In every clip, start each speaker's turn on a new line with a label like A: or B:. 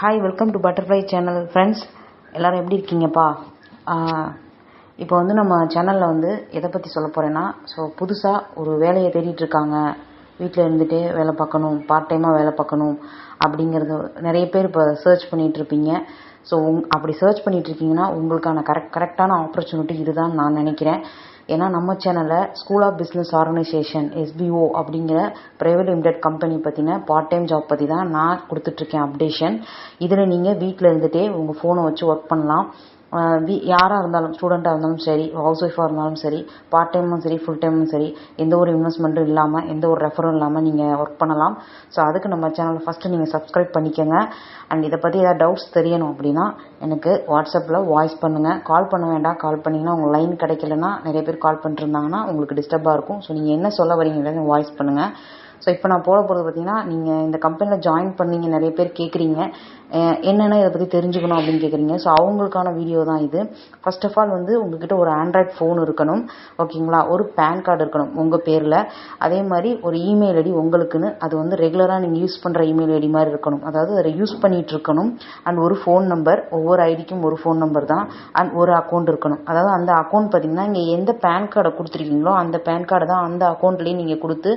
A: Hi welcome to butterfly channel friends எல்லோரும் எப்படி இருக்கீங்கப்பா? இப்போ வந்து நம்ம சேனலில் வந்து எதை பற்றி சொல்ல போகிறேன்னா ஸோ புதுசாக ஒரு வேலையை தேடிட்டு இருக்காங்க. வீட்டில் இருந்துகிட்டே வேலை பார்க்கணும் பார்ட் டைமாக வேலை பார்க்கணும் அப்படிங்கிறது நிறைய பேர் இப்போ சர்ச் பண்ணிகிட்ருப்பீங்க ஸோ உங் அப்படி சர்ச் பண்ணிகிட்ருக்கீங்கன்னா உங்களுக்கான கரெக்ட் கரெக்டான ஆப்பர்ச்சுனிட்டி இதுதான் நான் நினைக்கிறேன். ஏன்னா நம்ம சேனலில் school of business organisation SPO அப்படிங்கிற ப்ரைவேட் லிமிடெட் கம்பெனி பற்றின பார்ட் டைம் ஜாப் பற்றி தான் நான் கொடுத்துட்ருக்கேன் அப்டேஷன் இதில் நீங்கள் வீட்டில் இருந்துகிட்டே உங்கள் ஃபோனை வச்சு ஒர்க் பண்ணலாம். யாராக இருந்தாலும் ஸ்டூடெண்ட்டாக இருந்தாலும் சரி ஹவுஸ் ஒய்ஃபாக இருந்தாலும் சரி பார்ட் டைமும் சரி ஃபுல் டைமும் சரி எந்த ஒரு இன்வெஸ்ட்மெண்ட்டும் இல்லாமல் எந்த ஒரு ரெஃபரும் இல்லாமல் நீங்கள் ஒர்க் பண்ணலாம். ஸோ அதுக்கு நம்ம சேனலை ஃபஸ்ட்டு நீங்கள் சப்ஸ்கிரைப் பண்ணிக்கோங்க. அண்ட் இதை பற்றி ஏதாவது டவுட்ஸ் தெரியணும் அப்படின்னா எனக்கு வாட்ஸ்அப்பில் வாய்ஸ் பண்ணுங்கள் கால் பண்ண வேண்டாம். கால் பண்ணிங்கன்னா உங்கள் லைன் கிடைக்கலன்னா நிறைய பேர் கால் பண்ணிட்டுருந்தாங்கன்னா உங்களுக்கு டிஸ்டர்பாக இருக்கும். ஸோ நீங்கள் என்ன சொல்ல வரீங்கிறத வாய்ஸ் பண்ணுங்கள் ஸோ இப்போ நான் போட போகிறது பார்த்தீங்கன்னா நீங்கள் இந்த கம்பெனியில் ஜாயின் பண்ணீங்க நிறைய பேர் கேட்குறீங்க என்னென்ன இதை பற்றி தெரிஞ்சுக்கணும் அப்படின்னு கேட்குறீங்க ஸோ அவங்களுக்கான வீடியோ தான் இது. ஃபர்ஸ்ட் ஆஃப் ஆல் வந்து உங்ககிட்ட ஒரு ஆண்ட்ராய்ட் ஃபோன் இருக்கணும். ஓகேங்களா ஒரு பேன் கார்டு இருக்கணும் உங்கள் பேரில். அதே மாதிரி ஒரு இமெயில் ஐடி உங்களுக்குன்னு அது வந்து ரெகுலராக நீங்கள் யூஸ் பண்ணுற இமெயில் ஐடி மாதிரி இருக்கணும். அதாவது அதை யூஸ் பண்ணிகிட்டு இருக்கணும். அண்ட் ஒரு ஃபோன் நம்பர் ஒவ்வொரு ஐடிக்கும் ஒரு ஃபோன் நம்பர் தான். அண்ட் ஒரு அக்கௌண்ட் இருக்கணும். அதாவது அந்த அக்கௌண்ட் பார்த்தீங்கன்னா நீங்கள் எந்த பேன் கார்டை கொடுத்துருக்கீங்களோ அந்த பேன் கார்டை தான் அந்த அக்கௌண்ட்லேயே நீங்கள் கொடுத்து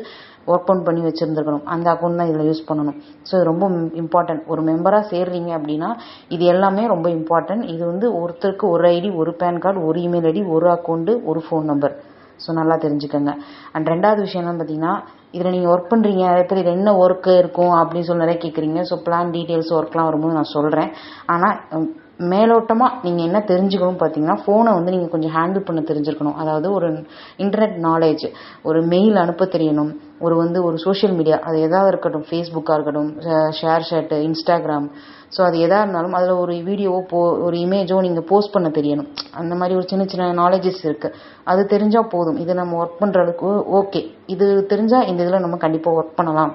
A: ஒர்க் அவுட் பண்ணி வச்சுருந்துருக்கணும். அந்த அக்கௌண்ட் தான் இதில் யூஸ் பண்ணணும். ஸோ இது ரொம்ப இம்பார்ட்டன்ட் ஒரு மெம்பராக சேர்றீங்க அப்படின்னா இது எல்லாமே ரொம்ப இம்பார்ட்டன்ட் இது வந்து ஒருத்தருக்கு ஒரு ஐடி ஒரு பேன் கார்டு ஒரு இமெயில் ஐடி ஒரு அக்கௌண்ட்டு ஒரு ஃபோன் நம்பர் ஸோ நல்லா தெரிஞ்சுக்கோங்க. அண்ட் ரெண்டாவது விஷயம் என்னன்னு பார்த்தீங்கன்னா இதில் நீங்கள் ஒர்க் பண்ணுறீங்க நிறைய பேர் இதில் என்ன ஒர்க்கு இருக்கும் அப்படின்னு சொல்லி நிறைய கேட்குறீங்க ஸோ பிளான் டீட்டெயில்ஸ் ஒர்க்லாம் வரும்போது நான் சொல்கிறேன் ஆனால் மேலோட்டமாக நீங்கள் என்ன தெரிஞ்சுக்கணும் பார்த்தீங்கன்னா ஃபோனை வந்து நீங்கள் கொஞ்சம் ஹேண்டில் பண்ண தெரிஞ்சிருக்கணும். அதாவது ஒரு இன்டர்நெட் நாலேஜ் ஒரு மெயில் அனுப்ப தெரியணும். ஒரு வந்து ஒரு சோஷியல் மீடியா அது எதாவது இருக்கட்டும் ஃபேஸ்புக்காக இருக்கட்டும் ஷேர் ஷேட்டு இன்ஸ்டாகிராம் ஸோ அது எதாக இருந்தாலும் அதில் ஒரு வீடியோவோ போ ஒரு இமேஜோ நீங்கள் போஸ்ட் பண்ண தெரியணும். அந்த மாதிரி ஒரு சின்ன சின்ன நாலேஜஸ் இருக்குது அது தெரிஞ்சால் போதும். இது நம்ம ஒர்க் பண்ணுறதுக்கு ஓகே இது தெரிஞ்சால் இந்த இதில் நம்ம கண்டிப்பாக ஒர்க் பண்ணலாம்.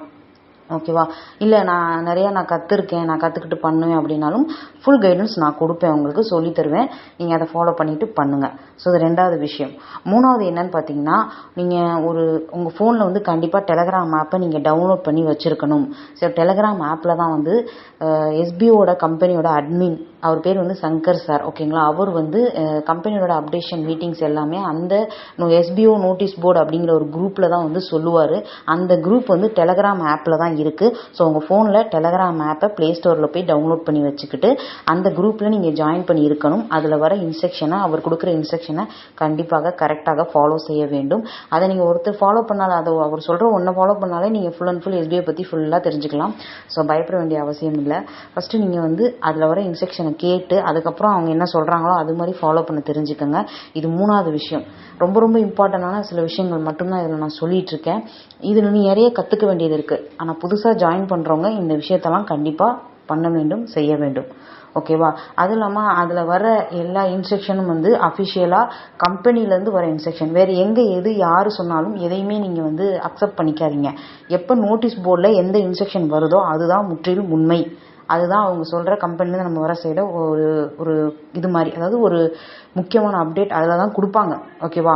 A: ஓகேவா? இல்லை நான் நிறையா நான் கற்றுருக்கேன் நான் கற்றுக்கிட்டு பண்ணுவேன் அப்படின்னாலும் ஃபுல் கைடன்ஸ் நான் கொடுப்பேன் உங்களுக்கு சொல்லி தருவேன் நீங்கள் அதை ஃபாலோ பண்ணிவிட்டு பண்ணுங்கள் ஸோ இது ரெண்டாவது விஷயம். மூணாவது என்னன்னு பார்த்தீங்கன்னா நீங்கள் ஒரு உங்கள் ஃபோனில் வந்து கண்டிப்பாக டெலகிராம் ஆப்பை நீங்கள் டவுன்லோட் பண்ணி வச்சுருக்கணும். ஸோ டெலகிராம் ஆப்பில் தான் வந்து எஸ்பிஓட கம்பெனியோட அட்மின் அவர் பேர் வந்து சங்கர் சார் ஓகேங்களா அவர் வந்து கம்பெனியோட அப்டேஷன் மீட்டிங்ஸ் எல்லாமே அந்த எஸ்பிஓ நோட்டீஸ் போர்டு அப்படிங்கிற ஒரு குரூப்பில் தான் வந்து சொல்லுவார். அந்த குரூப் வந்து டெலகிராம் ஆப்பில் தான் இருக்குது ஸோ உங்கள் ஃபோனில் டெலகிராம் ஆப்பை ப்ளே ஸ்டோரில் போய் டவுன்லோட் பண்ணி வச்சுக்கிட்டு அந்த குரூப்பில் நீங்கள் ஜாயின் பண்ணி இருக்கணும். அதில் வர இன்ஸ்ட்ரக்ஷனை அவர் கொடுக்குற இன்ஸ்ட்ரக்ஷனை கண்டிப்பாக கரெக்டாக ஃபாலோ செய்ய வேண்டும். அதை நீங்கள் ஒருத்தர் ஃபாலோ பண்ணாலும் அதை அவர் சொல்கிற ஒன்றை ஃபாலோ பண்ணாலே நீங்கள் ஃபுல் அண்ட் ஃபுல் எஸ்பிஐ பற்றி ஃபுல்லாக தெரிஞ்சுக்கலாம். ஸோ பயப்பட வேண்டிய அவசியம் இல்லை. ஃபஸ்ட்டு நீங்கள் வந்து அதில் வர இன்ஸ்ட்ரக்ஷனை கேட்டு அதுக்கப்புறம் அவங்க என்ன சொல்கிறாங்களோ அது மாதிரி ஃபாலோ பண்ண தெரிஞ்சுக்கோங்க. இது மூணாவது விஷயம். ரொம்ப ரொம்ப இம்பார்ட்டண்டான சில விஷயங்கள் மட்டும்தான் இதில் நான் சொல்லிகிட்ருக்கேன் இருக்கேன். இதில் நீ நிறைய கற்றுக்க வேண்டியது இருக்குது ஆனால் புதுசாக ஜாயின் பண்ணுறவங்க இந்த விஷயத்தெல்லாம் கண்டிப்பாக பண்ண வேண்டும் செய்ய வேண்டும். ஓகேவா அதுவும் இல்லாமல் அதில் வர எல்லா இன்ஸ்ட்ரக்ஷனும் வந்து அஃபிஷியலாக கம்பெனிலேருந்து வர இன்ஸ்ட்ரக்ஷன் வேறு எங்கே எது யார் சொன்னாலும் எதையுமே நீங்கள் வந்து அக்செப்ட் பண்ணிக்காதீங்க. எப்போ நோட்டீஸ் போர்டில் எந்த இன்ஸ்ட்ரக்ஷன் வருதோ அதுதான் முற்றிலும் உண்மை. அதுதான் அவங்க சொல்கிற கம்பெனிலேருந்து நம்ம வர செய்கிற ஒரு ஒரு இது மாதிரி. அதாவது ஒரு முக்கியமான அப்டேட் அதில் தான் கொடுப்பாங்க. ஓகேவா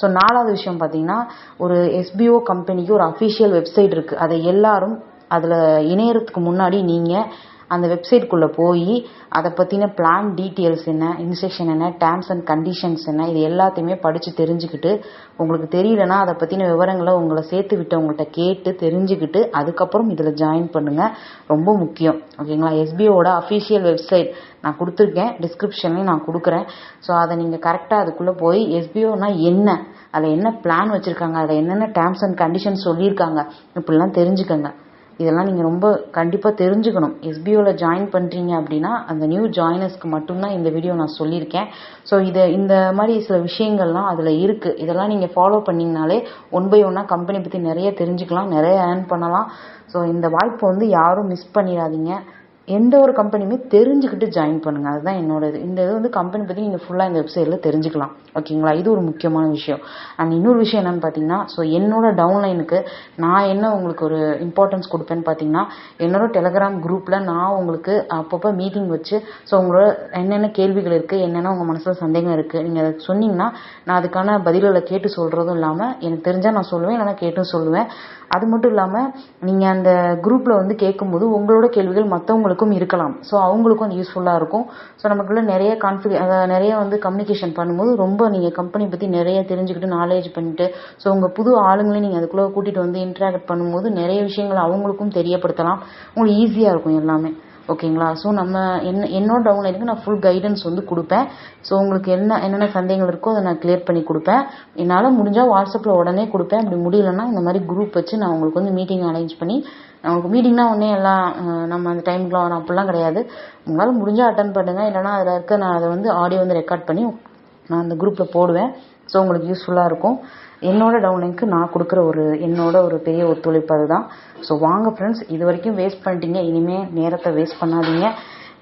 A: ஸோ நாலாவது விஷயம் பார்த்தீங்கன்னா ஒரு எஸ்பிஓ கம்பெனிக்கு ஒரு அஃபிஷியல் வெப்சைட் இருக்குது அதை எல்லாரும் அதில் இணையறதுக்கு முன்னாடி நீங்கள் அந்த வெப்சைட்குள்ளே போய் அதை பற்றின பிளான் டீட்டெயில்ஸ் என்ன இன்ஸ்ட்ரக்ஷன் என்ன டேர்ம்ஸ் அண்ட் கண்டிஷன்ஸ் என்ன இது எல்லாத்தையுமே படித்து தெரிஞ்சுக்கிட்டு உங்களுக்கு தெரியலனா அதை பற்றின விவரங்களை உங்களை சேர்த்து விட்டவங்கள்ட்ட கேட்டு தெரிஞ்சுக்கிட்டு அதுக்கப்புறம் இதில் ஜாயின் பண்ணுங்கள் ரொம்ப முக்கியம். ஓகேங்களா எஸ்பிஓட அஃபிஷியல் வெப்சைட் நான் கொடுத்துருக்கேன். டிஸ்கிரிப்ஷன்லேயும் நான் கொடுக்குறேன். ஸோ அதை நீங்கள் கரெக்டாக அதுக்குள்ளே போய் எஸ்பிஓனா என்ன அதில் என்ன பிளான் வச்சுருக்காங்க அதில் என்னென்ன டேர்ம்ஸ் அண்ட் கண்டிஷன்ஸ் சொல்லியிருக்காங்க இப்படிலாம் தெரிஞ்சுக்கோங்க. இதெல்லாம் நீங்கள் ரொம்ப கண்டிப்பாக தெரிஞ்சுக்கணும். எஸ்பிஓவில் ஜாயின் பண்ணுறீங்க அப்படின்னா அந்த நியூ ஜாயினர்ஸ்க்கு மட்டும்தான் இந்த வீடியோ நான் சொல்லியிருக்கேன். ஸோ இதை இந்த மாதிரி சில விஷயங்கள்லாம் அதில் இருக்குது இதெல்லாம் நீங்கள் ஃபாலோ பண்ணிங்கனாலே ஒன் பை ஒன்னாக கம்பெனி பற்றி நிறைய தெரிஞ்சுக்கலாம் நிறைய ஏர்ன் பண்ணலாம். ஸோ இந்த வாய்ப்பை வந்து யாரும் மிஸ் பண்ணிடாதீங்க. எந்த ஒரு கம்பெனியுமே தெரிஞ்சுக்கிட்டு ஜாயின் பண்ணுங்கள் அதுதான் என்னோட இது இந்த இது வந்து கம்பெனி பற்றி நீங்கள் ஃபுல்லாக இந்த வெப்சைட்டில் தெரிஞ்சுக்கலாம். ஓகேங்களா இது ஒரு முக்கியமான விஷயம். அண்ட் இன்னொரு விஷயம் என்னென்னு பார்த்தீங்கன்னா ஸோ என்னோட டவுன்லைனுக்கு நான் என்ன உங்களுக்கு ஒரு இம்பார்ட்டன்ஸ் கொடுப்பேன்னு பார்த்தீங்கன்னா என்னோட டெலகிராம் குரூப்பில் நான் உங்களுக்கு அப்பப்போ மீட்டிங் வச்சு ஸோ உங்களோட என்னென்ன கேள்விகள் இருக்குது என்னென்ன உங்கள் மனசில் சந்தேகம் இருக்குது நீங்கள் அதை சொன்னீங்கன்னா நான் அதுக்கான பதில்களை கேட்டு சொல்கிறதும் இல்லாமல் எனக்கு தெரிஞ்சால் நான் சொல்லுவேன் இல்லைனா கேட்டும் சொல்லுவேன். அது மட்டும் இல்லாமல் நீங்கள் அந்த குரூப்பில் வந்து கேட்கும்போது உங்களோட கேள்விகள் மற்றவங்களுக்கு அவங்களுக்கும் இருக்கலாம். ஸோ அவங்களுக்கும் அது யூஸ்ஃபுல்லாக இருக்கும். ஸோ நமக்குள்ள நிறைய கான்ஃபிக நிறைய வந்து கம்யூனிகேஷன் பண்ணும்போது ரொம்ப நீங்கள் கம்பெனி பற்றி நிறைய தெரிஞ்சுக்கிட்டு நாலேஜ் பண்ணிட்டு ஸோ உங்கள் புது ஆளுங்களையும் நீங்கள் அதுக்குள்ளே கூட்டிகிட்டு வந்து இன்ட்ராக்ட் பண்ணும்போது நிறைய விஷயங்கள் அவங்களுக்கும் தெரியப்படுத்தலாம். உங்களுக்கு ஈஸியாக இருக்கும் எல்லாமே. ஓகேங்களா? ஸோ நம்ம என்ன என்னோட டவுன்லைனுக்கு நான் ஃபுல் கைடன்ஸ் வந்து கொடுப்பேன். ஸோ உங்களுக்கு என்ன என்னென்ன சந்தேகங்கள் இருக்கோ அதை நான் கிளியர் பண்ணி கொடுப்பேன். என்னால் முடிஞ்சால் வாட்ஸ்அப்பில் உடனே கொடுப்பேன். அப்படி முடியலன்னா இந்த மாதிரி குரூப் வச்சு நான் உங்களுக்கு வந்து மீட்டிங் அரேஞ்ச் பண்ணி உங்களுக்கு மீட்டிங்னா உடனே எல்லாம் நம்ம அந்த டைமுக்குலாம் வரும் அப்படிலாம் கிடையாது. உங்களால் முடிஞ்சால் அட்டன் பண்ணுங்கள் இல்லைனா அதில் இருக்க நான் அதை வந்து ஆடியோ வந்து ரெக்கார்ட் பண்ணி நான் அந்த குரூப்பில் போடுவேன். ஸோ உங்களுக்கு யூஸ்ஃபுல்லாக இருக்கும். என்னோட டவுன்லைனுக்கு நான் கொடுக்குற ஒரு என்னோட ஒரு பெரிய ஒத்துழைப்பு அதுதான். ஸோ வாங்க ஃப்ரெண்ட்ஸ் இது வரைக்கும் வேஸ்ட் பண்ணிட்டீங்க. இனிமேல் நேரத்தை வேஸ்ட் பண்ணாதீங்க.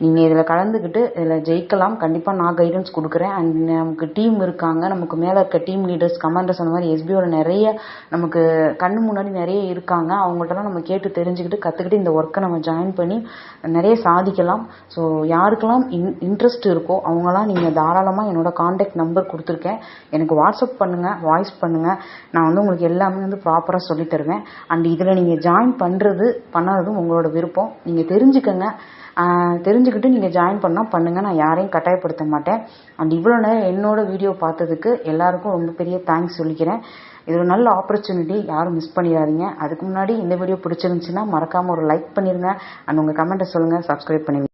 A: நீங்கள் இதில் கலந்துக்கிட்டு இதில் ஜெயிக்கலாம். கண்டிப்பாக நான் கைடன்ஸ் கொடுக்குறேன். அண்ட் நமக்கு டீம் இருக்காங்க. நமக்கு மேலே இருக்க டீம் லீடர்ஸ் கமாண்டர்ஸ் அந்த மாதிரி எஸ்பிஓட நிறைய நமக்கு கண்ணு முன்னாடி நிறைய இருக்காங்க. அவங்கள்ட்டலாம் நம்ம கேட்டு தெரிஞ்சுக்கிட்டு கற்றுக்கிட்டு இந்த ஒர்க்கை நம்ம ஜாயின் பண்ணி நிறைய சாதிக்கலாம். ஸோ யாருக்கெல்லாம் இன் இன்ட்ரெஸ்ட் இருக்கோ அவங்களாம் நீங்கள் தாராளமாக என்னோட காண்டாக்ட் நம்பர் கொடுத்துருக்கேன். எனக்கு வாட்ஸ்அப் பண்ணுங்கள் வாய்ஸ் பண்ணுங்கள் நான் வந்து உங்களுக்கு எல்லாமே வந்து ப்ராப்பராக சொல்லித் தருவேன். அண்ட் இதில் நீங்கள் ஜாயின் பண்ணுறது பண்ணாததும் உங்களோட விருப்பம். நீங்கள் தெரிஞ்சுக்கங்க. தெரிஞ்சுக்கிட்டு நீங்கள் ஜாயின் பண்ணால் பண்ணுங்கள் நான் யாரையும் கட்டாயப்படுத்த மாட்டேன். அண்ட் இவ்வளோ நேரம் என்னோட வீடியோ பார்த்ததுக்கு எல்லாருக்கும் ரொம்ப பெரிய தேங்க்ஸ் சொல்லிக்கிறேன். இது ஒரு நல்ல ஆப்பர்ச்சுனிட்டி யாரும் மிஸ் பண்ணிடாதீங்க. அதுக்கு முன்னாடி இந்த வீடியோ பிடிச்சிருந்துச்சுன்னா மறக்காமல் ஒரு லைக் பண்ணிடுங்க அண்ட் உங்கள் கமெண்ட்டை சொல்லுங்கள் சப்ஸ்கிரைப் பண்ணிடுங்க.